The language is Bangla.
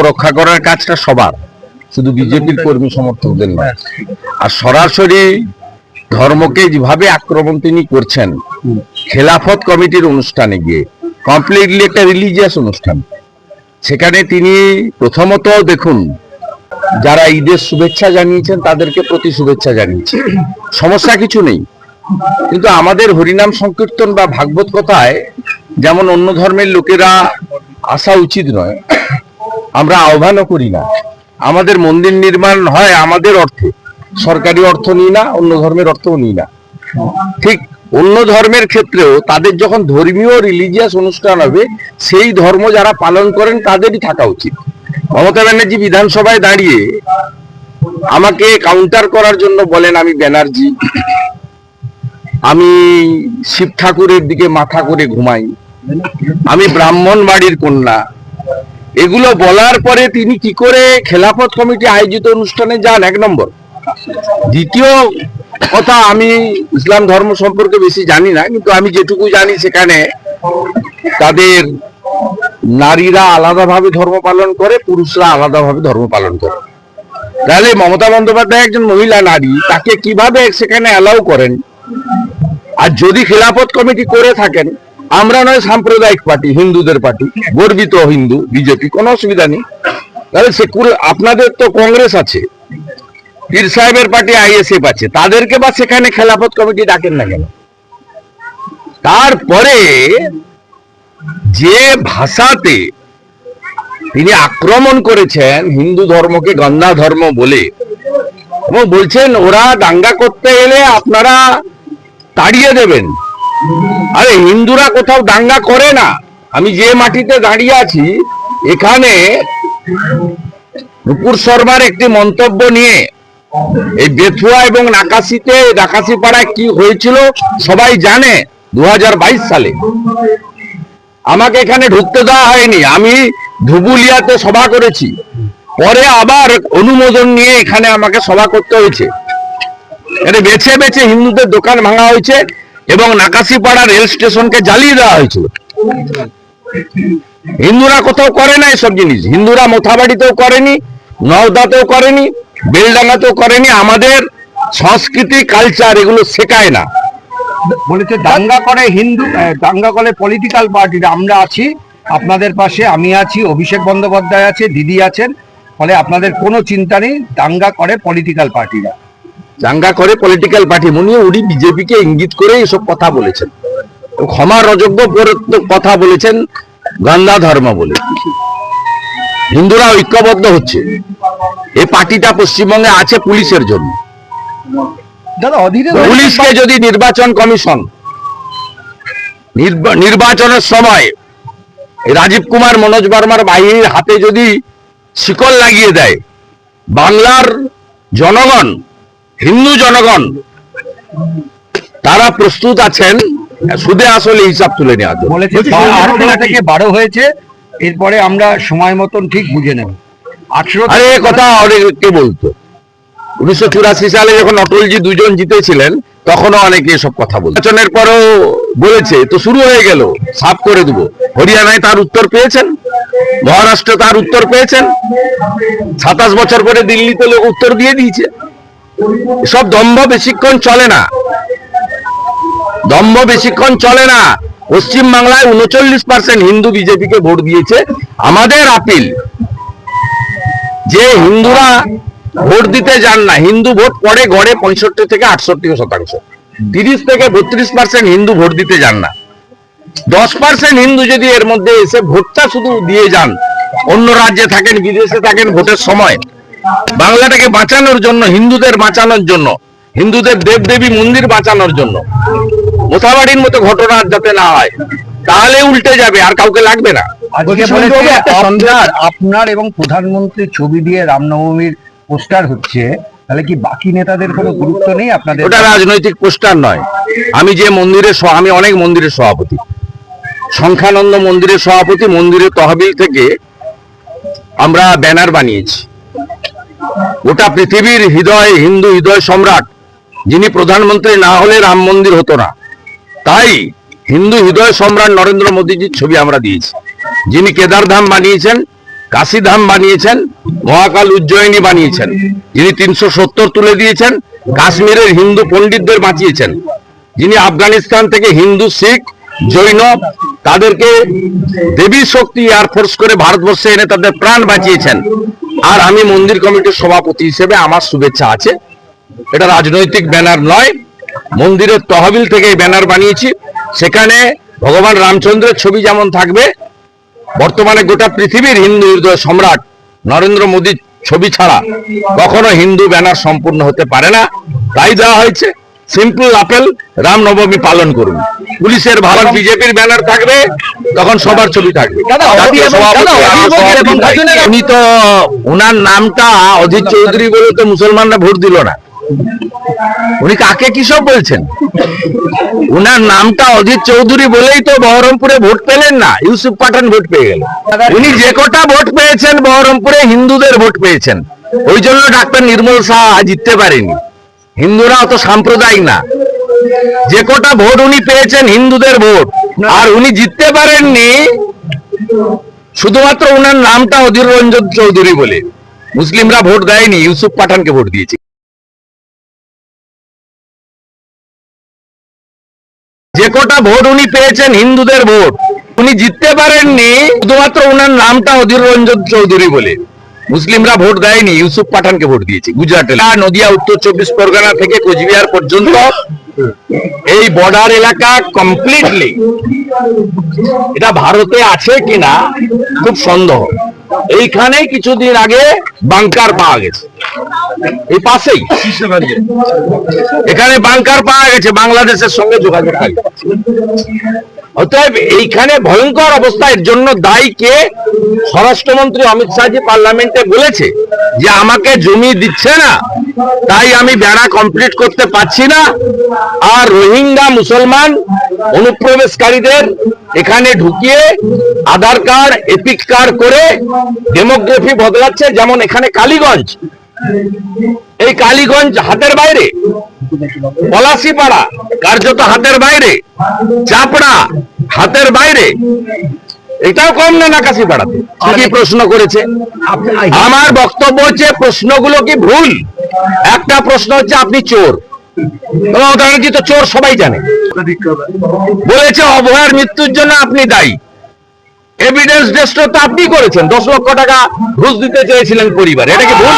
রক্ষা করার কাজটা সবার। শুধু বিজেপির কর্মী সমর্থকদের নয়। আর সরাসরি ধর্মকে যেভাবে আক্রমণ তিনি করছেন খেলাফত কমিটির অনুষ্ঠানে গিয়ে কমপ্লিটলি একটা রিলিজিয়াস অনুষ্ঠান। সেখানে তিনি প্রথমত দেখুন যারা ঈদের শুভেচ্ছা জানিয়েছেন তাদেরকে প্রতি শুভেচ্ছা জানিয়েছে। সমস্যা কিছু নেই। কিন্তু আমাদের হরিনাম সংকীর্তন বা ভাগবত কথায় যেমন অন্য ধর্মের লোকেরা আসা উচিত নয় আমরা আহ্বানও করি না। আমাদের মন্দির নির্মাণ হয় আমাদের অর্থে। সরকারি অর্থ নিই না, অন্য ধর্মের অর্থও নিই না। ঠিক অন্য ধর্মের ক্ষেত্রেও তাদের যখন ধর্মীয় রিলিজিয়াস অনুষ্ঠান হবে, সেই ধর্ম যারা পালন করেন তাদেরই থাকা উচিত। মমতা ব্যানার্জি বিধানসভায় দাঁড়িয়ে আমাকে কাউন্টার করার জন্য বলেন, আমি ব্যানার্জি। আমি শিব ঠাকুরের দিকে মাথা করে ঘুমাই। আমি ব্রাহ্মণ বাড়ির কন্যা। এগুলো বলার পরে তিনি কি করে খেলাফত কমিটি আয়োজিত অনুষ্ঠানে যান? এক নম্বর। দ্বিতীয় কথা, আমি ইসলাম ধর্ম সম্পর্কে বেশি জানি না, কিন্তু আমি যেটুকু জানি সেখানে তাদের নারীরা আলাদাভাবে ধর্ম পালন করে, পুরুষরা আলাদাভাবে ধর্ম পালন করে। তাহলে মমতা বন্দ্যোপাধ্যায় একজন মহিলা নারী, তাকে কীভাবে সেখানে অ্যালাউ করেন? আর যদি খেলাফত কমিটি করে থাকেন আমরা নয় সাম্প্রদায়িক পার্টি, হিন্দুদের পার্টি, গর্বিত হিন্দু, বিজেপি, কোনো অসুবিধা নেই। তাহলে সেকুর আপনাদের তো কংগ্রেস আছে, পীর সাহেবের পার্টি আইএসএফ আছে, তাদেরকে বা সেখানে খেলাফত কমিটি ডাকেন না কেন? তারপরে যে ভাষাতে তিনি আক্রমণ করেছেন হিন্দু ধর্মকে গন্ধা ধর্ম বলে বলছেন, ওরা দাঙ্গা করতে গেলে আপনারা তাড়িয়ে দেবেন। আরে হিন্দুরা কোথাও দাঙ্গা করে না। আমি যে মাটিতে দাঁড়িয়ে আছি, এখানে নুপুর শর্মার একটি মন্তব্য নিয়ে এই বেথুয়া এবং নাকাশিতে নাকাশি পাড়ায় কি হয়েছিল সবাই জানে দু সালে। আমাকে এখানে ঢুকতে দেওয়া হয়নি, আমি ধুবুলিয়াতে সভা করেছি। পরে আবার অনুমোদন নিয়ে এখানে আমাকে সভা করতে হয়েছে। এখানে বেছে বেছে হিন্দুদের দোকান ভাঙা হয়েছে এবং নাকাশিপাড়া রেল স্টেশনকে জ্বালিয়ে দেওয়া হয়েছিল। হিন্দুরা কোথাও করে না এসব জিনিস। হিন্দুরা মোথাবাড়িতেও করেনি, নওদাতেও করেনি, বেলডাঙ্গাতেও করেনি। আমাদের সংস্কৃতি কালচার এগুলো শেখায় না। বলেছে দাঙ্গা করে হিন্দু দাঙ্গা করে পলিটিক্যাল পার্টিরা আমরা আছি, আপনাদের পাশে, আমি আছি, অভিষেক বন্দ্যোপাধ্যায় আছে, দিদি আছেন। ফলে আপনাদের কোনো চিন্তা নেই, দাঙ্গা করে পলিটিক্যাল পার্টিরা চাঙ্গা করে পলিটিক্যাল পার্টি মনে হয় উনি বিজেপিকে ইঙ্গিত করে এসব কথা বলেছেন। ক্ষমার অযোগ্য কথা বলেছেন গন্ধা ধর্ম বলে। হিন্দুরা ঐক্যবদ্ধ হচ্ছে। এই পার্টিটা পশ্চিমবঙ্গে আছে পুলিশের জন্য। পুলিশকে যদি নির্বাচন কমিশন নির্বাচনের সময় রাজীব কুমার মনোজ বর্মার বাহিনীর হাতে যদি শিকল লাগিয়ে দেয় বাংলার জনগণ হিন্দু জনগণ তারা প্রস্তুত আছেন সুদে আসলে হিসাব তুলে নেওয়ার জন্য। থেকে বারো হয়েছে এরপরে আমরা সময় মতন ঠিক বুঝে নেব। আঠেরো আরে কথা অনেকে বলতো। উনিশশো চুরাশি সালে যখন অটলজি দুজন জিতেছিলেন তখনও অনেকে এসব কথা বলতো। নির্বাচনের পরও বলেছে তো শুরু হয়ে গেল সাফ করে দেবো। হরিয়ানায় তার উত্তর পেয়েছেন মহারাষ্ট্রে তার উত্তর পেয়েছেন। সাতাশ বছর পরে দিল্লিতে লোক উত্তর দিয়ে দিয়েছে। সব দম্ভ বেশিক্ষণ চলে না। দম্ভ বেশিক্ষণ চলে না। পশ্চিম বাংলায় উনচল্লিশ পার্সেন্ট হিন্দু বিজেপিকে ভোট দিয়েছে আমাদের আপিল। যে হিন্দুরা ভোট দিতে যান না, হিন্দু ভোট পড়ে গড়ে পঁয়ষট্টি থেকে আটষট্টি শতাংশ। তিরিশ থেকে বত্রিশ পার্সেন্ট হিন্দু ভোট দিতে যান না। দশ পার্সেন্ট হিন্দু যদি এর মধ্যে এসে ভোটটা শুধু দিয়ে যান, অন্য রাজ্যে থাকেন, বিদেশে থাকেন ভোটের সময় বাংলাটাকে বাঁচানোর জন্য হিন্দুদের বাঁচানোর জন্য হিন্দুদের দেবদেবী মন্দির বাঁচানোর জন্য। মোথাবাড়ির মতো ঘটনা যাতে না হয় তাহলে উল্টে যাবে আর কাউকে লাগবে না। আপনার এবং প্রধানমন্ত্রীর ছবি দিয়ে রামনবমীর পোস্টার হচ্ছে তাহলে কি বাকি নেতাদের কোনো গুরুত্ব নেই আপনাদের? ওটা রাজনৈতিক পোস্টার নয়। আমি যে মন্দিরের স- আমি অনেক মন্দিরের সভাপতি। সংখ্যানন্দ মন্দিরের সভাপতি মন্দিরের তহবিল থেকে আমরা ব্যানার বানিয়েছি। গোটা পৃথিবীর হৃদয়, হিন্দু হৃদয় সম্রাট, যিনি প্রধানমন্ত্রী না হলে রাম মন্দির হতো না। তাই হিন্দু হৃদয় সম্রাট নরেন্দ্র মোদীজির ছবি আমরা দিয়েছি। যিনি কেদারধাম বানিয়েছেন, কাশিধাম বানিয়েছেন, মহাকাল উজ্জয়িনী বানিয়েছেন, যিনি তিনশো সত্তর তুলে দিয়েছেন, কাশ্মীরের হিন্দু পণ্ডিতদের বাঁচিয়েছেন, যিনি আফগানিস্তান থেকে হিন্দু, শিখ জৈন তাদেরকে দেবী শক্তি এয়ারফোর্স করে ভারতবর্ষে এনে তাদের প্রাণ বাঁচিয়েছেন। আর আমি মন্দির কমিটির সভাপতি হিসেবে আমার শুভেচ্ছা আছে। এটা রাজনৈতিক ব্যানার নয়, মন্দিরের তহবিল থেকে এই ব্যানার বানিয়েছি। সেখানে ভগবান রামচন্দ্রের ছবি যেমন থাকবে, বর্তমানে গোটা পৃথিবীর হিন্দু হৃদয় সম্রাট নরেন্দ্র মোদীর ছবি ছাড়া কখনো হিন্দু ব্যানার সম্পূর্ণ হতে পারে না। তাই দেওয়া হয়েছে। সিম্পল আপেল রামনবমী পালন করুন। পুলিশের ভালো বিজেপির ব্যানার থাকবে তখন সবার ছবি থাকবে। উনি তো উনার নামটা অজিত চৌধুরী বলে তো মুসলমানরা ভোট দিল না। উনি কাকে কি সব বলছেন? উনার নামটা অজিত চৌধুরী বলেই তো বহরমপুরে ভোট পেলেন না। ইউসুফ পাঠান ভোট পেয়ে গেল উনি যে কটা ভোট পেয়েছেন বহরমপুরে হিন্দুদের ভোট পেয়েছেন। ওই জন্য ডাক্তার নির্মল শাহ জিততে পারেনি। হিন্দুরা অত সাম্প্রদায়িক না। যে কটা ভোট উনি পেয়েছেন হিন্দুদের ভোট, আর উনি জিততে পারেননি শুধুমাত্র উনার নামটা অধীর রঞ্জন চৌধুরী বলে। মুসলিমরা ভোট দেয়নি, ইউসুফ পাঠানকে ভোট দিয়েছে। যে কটা ভোট উনি পেয়েছেন হিন্দুদের ভোট, উনি জিততে পারেননি, শুধুমাত্র উনার নামটা অধীর রঞ্জন চৌধুরী বলে। মুসলিমরা ভোট দেয়নি, ইউসুফ পাঠানকে ভোট দিয়েছে গুজরাটে নদিয়া, উত্তর চব্বিশ পরগনা থেকে কোচবিহার পর্যন্ত এই বর্ডার এলাকা কমপ্লিটলি এটা ভারতে আছে কিনা খুব সন্দেহ। এইখানে কিছুদিন আগে বাংকার পাওয়া গেছে। এই পাশেই। এখানে বাংকার পাওয়া গেছে, বাংলাদেশের সঙ্গে যোগাযোগ থাকে অতএব এইখানে ভয়ঙ্কর অবস্থা, এর জন্য দায়ী কে? স্বরাষ্ট্রমন্ত্রী অমিত শাহজি পার্লামেন্টে বলেছে যে আমাকে জমি দিচ্ছে না তাই আমি বেড়া কমপ্লিট করতে পারছি না। আর রোহিঙ্গা মুসলমান অনুপ্রবেশকারীদের এখানে ঢুকিয়ে আধার কার্ড, এপিক কার্ড করে ডেমোগ্রাফি বদলাচ্ছে, যেমন এখানে কালীগঞ্জ। এই কালীগঞ্জ হাতের বাইরে, পলাশিপাড়া, কার্যত হাতের বাইরে, চাপড়া হাতের বাইরে এটাও কম না নাকাশি পাড়াতে কি প্রশ্ন করেছে? আমার বক্তব্য হচ্ছে প্রশ্নগুলো কি ভুল? একটা প্রশ্ন হচ্ছে আপনি চোর। মমতা ব্যানার্জি তো চোর সবাই জানে। বলেছে অভয়ার মৃত্যুর জন্য আপনি দায়ী। এভিডেন্স ডেস্ট তো আপনি করেছেন। দশ লক্ষ টাকা ঘুষ দিতে চেয়েছিলেন পরিবার। এটা কি ভুল?